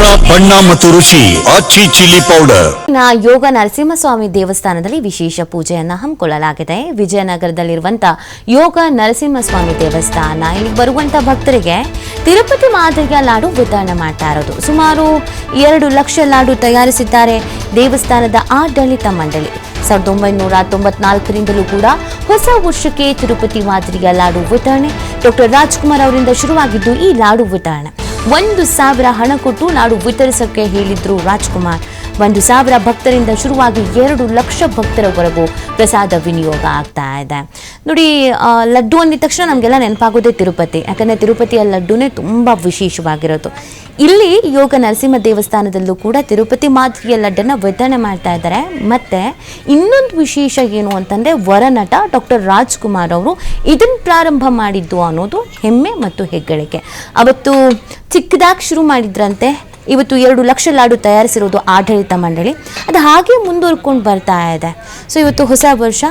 ಖಾರ ಬಣ್ಣ ಮತ್ತು ರುಚಿ ಅಚ್ಚಿ ಚಿಲ್ಲಿ ಪೌಡರ್. ಯೋಗ ನರಸಿಂಹಸ್ವಾಮಿ ದೇವಸ್ಥಾನದಲ್ಲಿ ವಿಶೇಷ ಪೂಜೆಯನ್ನು ಹಮ್ಮಿಕೊಳ್ಳಲಾಗಿದೆ. ವಿಜಯನಗರದಲ್ಲಿರುವಂತಹ ಯೋಗ ನರಸಿಂಹಸ್ವಾಮಿ ದೇವಸ್ಥಾನ ಇಲ್ಲಿ ಬರುವಂತ ಭಕ್ತರಿಗೆ ತಿರುಪತಿ ಮಾದರಿಯ ಲಾಡು ವಿತರಣೆ ಮಾಡ್ತಾ ಇರೋದು. ಸುಮಾರು ಎರಡು ಲಕ್ಷ ಲಾಡು ತಯಾರಿಸಿದ್ದಾರೆ ದೇವಸ್ಥಾನದ ಆಡಳಿತ ಮಂಡಳಿ. ಸಾವಿರದ ಒಂಬೈನೂರ ತೊಂಬತ್ನಾಲ್ಕರಿಂದಲೂ ಕೂಡ ಹೊಸ ವರ್ಷಕ್ಕೆ ತಿರುಪತಿ ಮಾದರಿಯ ಲಾಡು ವಿತರಣೆ ಡಾಕ್ಟರ್ ರಾಜ್ಕುಮಾರ್ ಅವರಿಂದ ಶುರುವಾಗಿದ್ದು ಈ ಲಾಡು ವಿತರಣೆ. ಒಂದು ಸಾವಿರ ಹಣ ಕೊಟ್ಟು ನಾಡು ವಿತರಿಸಕ್ಕೆ ಹೇಳಿದ್ರು ರಾಜ್ಕುಮಾರ್. ಒಂದು ಸಾವಿರ ಭಕ್ತರಿಂದ ಶುರುವಾಗಿ ಎರಡು ಲಕ್ಷ ಭಕ್ತರವರೆಗೂ ಪ್ರಸಾದ ವಿನಿಯೋಗ ಆಗ್ತಾ ಇದೆ. ನೋಡಿ ಲಡ್ಡು ಅಂದಿದ ತಕ್ಷಣ ನಮಗೆಲ್ಲ ನೆನಪಾಗೋದೇ ತಿರುಪತಿ. ಯಾಕಂದರೆ ತಿರುಪತಿಯ ಲಡ್ಡುನೇ ತುಂಬ ವಿಶೇಷವಾಗಿರೋದು. ಇಲ್ಲಿ ಯೋಗ ನರಸಿಂಹ ದೇವಸ್ಥಾನದಲ್ಲೂ ಕೂಡ ತಿರುಪತಿ ಮಾದರಿಯ ಲಡ್ಡನ್ನು ವಿತರಣೆ ಮಾಡ್ತಾ ಇದ್ದಾರೆ. ಮತ್ತು ಇನ್ನೊಂದು ವಿಶೇಷ ಏನು ಅಂತಂದರೆ ವರನಟ ಡಾಕ್ಟರ್ ರಾಜ್ಕುಮಾರ್ ಅವರು ಇದನ್ನು ಪ್ರಾರಂಭ ಮಾಡಿದ್ದು ಅನ್ನೋದು ಹೆಮ್ಮೆ ಮತ್ತು ಹೆಗ್ಗಳಿಕೆ. ಅವತ್ತು ಚಿಕ್ಕದಾಗಿ ಶುರು ಮಾಡಿದ್ರಂತೆ. ಇವತ್ತು ಎರಡು ಲಕ್ಷ ಲಾಡು ತಯಾರಿಸಿರೋದು ಆಡಳಿತ ಮಂಡಳಿ. ಅದು ಹಾಗೆ ಮುಂದುವರ್ಕೊಂಡು ಬರ್ತಾ ಇದೆ. ಸೊ ಇವತ್ತು ಹೊಸ ವರ್ಷ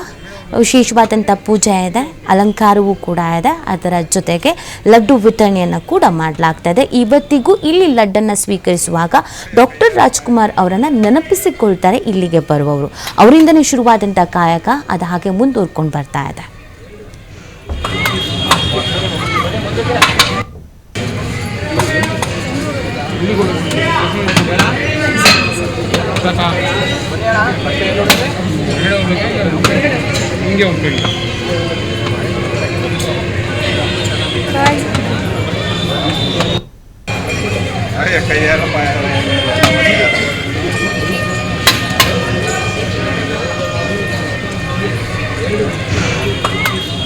ವಿಶೇಷವಾದಂಥ ಪೂಜೆ ಇದೆ, ಅಲಂಕಾರವೂ ಕೂಡ ಇದೆ. ಅದರ ಜೊತೆಗೆ ಲಡ್ಡು ವಿತರಣೆಯನ್ನು ಕೂಡ ಮಾಡಲಾಗ್ತಾ ಇದೆ ಇವತ್ತಿಗೂ ಇಲ್ಲಿ ಲಡ್ಡನ್ನು ಸ್ವೀಕರಿಸುವಾಗ ಡಾಕ್ಟರ್ ರಾಜ್ಕುಮಾರ್ ಅವರನ್ನು ನೆನಪಿಸಿಕೊಳ್ತಾರೆ ಇಲ್ಲಿಗೆ ಬರುವವರು. ಅವರಿಂದನೇ ಶುರುವಾದಂಥ ಕಾಯಕ, ಅದು ಹಾಗೆ ಮುಂದುವರ್ಕೊಂಡು ಬರ್ತಾ ಇದೆ. ಹಿಂಗೆ ಹೋಗ್ಬೇಕು ಕೈಯೆಲ್ಲ